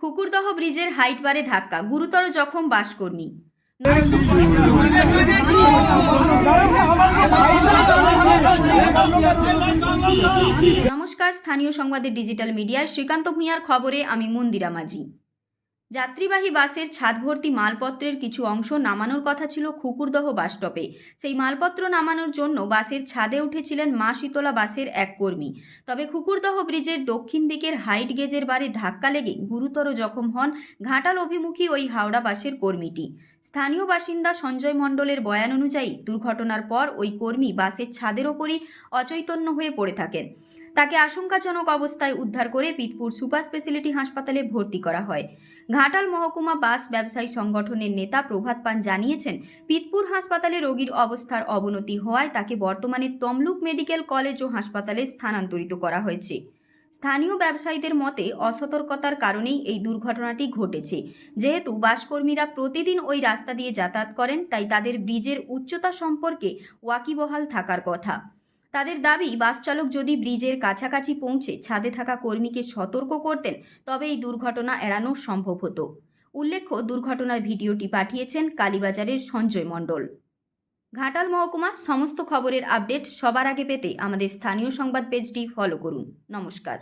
কুকুরদহ ব্রিজের হাইট বারে ধাক্কা, গুরুতর জখম বাসকর্মী। নমস্কার, স্থানীয় সংবাদের ডিজিটাল মিডিয়ায় শ্রীকান্ত ভূঁয়ার খবরে আমি মন্দিরা মাঝি। যাত্রীবাহী বাসের ছাদ ভর্তি মালপত্রের কিছু অংশ নামানোর কথা ছিল খুকুরদহ বাসস্টপে সেই মালপত্র নামানোর জন্য বাসের ছাদে উঠেছিলেন মা শীতলা বাসের এক কর্মী। তবে খুকুরদহ ব্রিজের দক্ষিণ দিকের হাইট গেজের বারে ধাক্কা লেগে গুরুতর জখম হন ঘাটাল অভিমুখী ওই হাওড়া বাসের কর্মীটি। স্থানীয় বাসিন্দা সঞ্জয় মণ্ডলের বয়ান অনুযায়ী দুর্ঘটনার পর ওই কর্মী বাসের ছাদের ওপরই অচৈতন্য হয়ে পড়ে থাকেন। তাকে আশঙ্কাজনক অবস্থায় উদ্ধার করে পিতপুর সুপার স্পেশালিটি হাসপাতালে ভর্তি করা হয়। ঘাটাল মহকুমা বাস ব্যবসায়ী সংগঠনের নেতা প্রভাত পান জানিয়েছেন, পিতপুর হাসপাতালে রোগীর অবস্থার অবনতি হওয়ায় তাকে বর্তমানে তমলুক মেডিকেল কলেজ ও হাসপাতালে স্থানান্তরিত করা হয়েছে। স্থানীয় ব্যবসায়ীদের মতে, অসতর্কতার কারণেই এই দুর্ঘটনাটি ঘটেছে। যেহেতু বাসকর্মীরা প্রতিদিন ওই রাস্তা দিয়ে যাতায়াত করেন, তাই তাদের ব্রিজের উচ্চতা সম্পর্কে ওয়াকিবহাল থাকার কথা। তাদের দাবি, বাস চালক যদি ব্রিজের কাছাকাছি পৌঁছে ছাদে থাকা কর্মীকে সতর্ক করতেন, তবে এই দুর্ঘটনা এড়ানো সম্ভব হতো। উল্লেখ্য, দুর্ঘটনার ভিডিওটি পাঠিয়েছেন কালীবাজারের সঞ্জয় মণ্ডল। ঘাটাল মহকুমা সমস্ত খবরের আপডেট সবার আগে পেতে আমাদের স্থানীয় সংবাদ পেজটি ফলো করুন। নমস্কার।